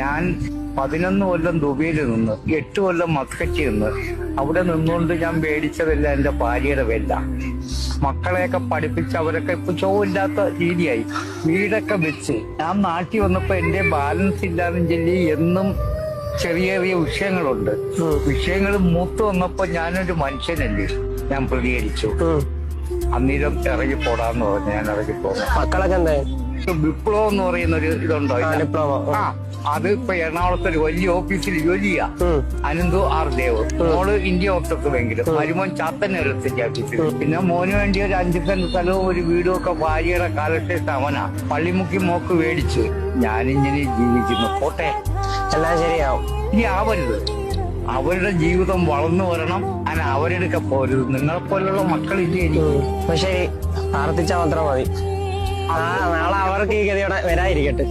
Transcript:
ഞാൻ പതിനൊന്ന് കൊല്ലം ദുബൈയിൽ നിന്ന് എട്ട് കൊല്ലം മസ്കറ്റിൽ നിന്ന്. അവിടെ നിന്നുകൊണ്ട് ഞാൻ മേടിച്ചതല്ല എന്റെ ഭാര്യയുടെ വെല്ല. മക്കളെയൊക്കെ പഠിപ്പിച്ച് അവരൊക്കെ ഇപ്പൊ ചോവില്ലാത്ത രീതിയായി. വീടൊക്കെ വെച്ച്. ഞാൻ നാട്ടിൽ വന്നപ്പോ എന്റെ ബാലൻസ് ഇല്ലാന്ന് ചൊല്ലി എന്നും ചെറിയ ചെറിയ വിഷയങ്ങളുണ്ട്. വിഷയങ്ങൾ മൂത്ത് വന്നപ്പോ ഞാനൊരു മനുഷ്യനല്ലേ? ഞാൻ പ്രതികരിച്ചു. അന്നിരം അന്നേരം ഇറങ്ങി പോടാന്ന് പറഞ്ഞു ഞാൻ ഇറങ്ങി പോകാം മക്കളൊക്കെ എന്താ വിപ്ലവം എന്ന് പറയുന്ന ഒരു ഇതുണ്ടോ? ആ, അത് ഇപ്പൊ എറണാകുളത്ത് ഒരു വലിയ ഓഫീസിൽ ജോലി ചെയ്യാ. അനന്തു ആർ ദേവ്. മോൾ ഇന്ത്യ ഓഫീസർ ബാങ്കിലും മരുമോൻ ചാത്തന്നേരത്തിന്റെ ഓഫീസിൽ പിന്നെ മോന് വേണ്ടി ഒരു അഞ്ചു സെന്റ് സ്ഥലവും ഒരു വീടും ഒക്കെ ഭാര്യയുടെ കാലത്തെ തവന പള്ളിമുക്കി മോക്ക് മേടിച്ച് ഞാനിങ്ങനെ ജീവിക്കുന്നു. പോട്ടെ. എല്ലാം ശരിയാവും. ഇനി ആവരുത് അവരുടെ ജീവിതം വളർന്നു വരണം. അങ്ങനെ അവരെടുക്ക പോരുത്. നിങ്ങളെ പോലുള്ള മക്കളില്ലേ പക്ഷേ പ്രാർത്ഥിച്ചാൽ മാത്രം മതി. ആ നാളെ അവർക്ക് ഈ ഗതിയോടെ വരാതിരിക്കട്ടെ.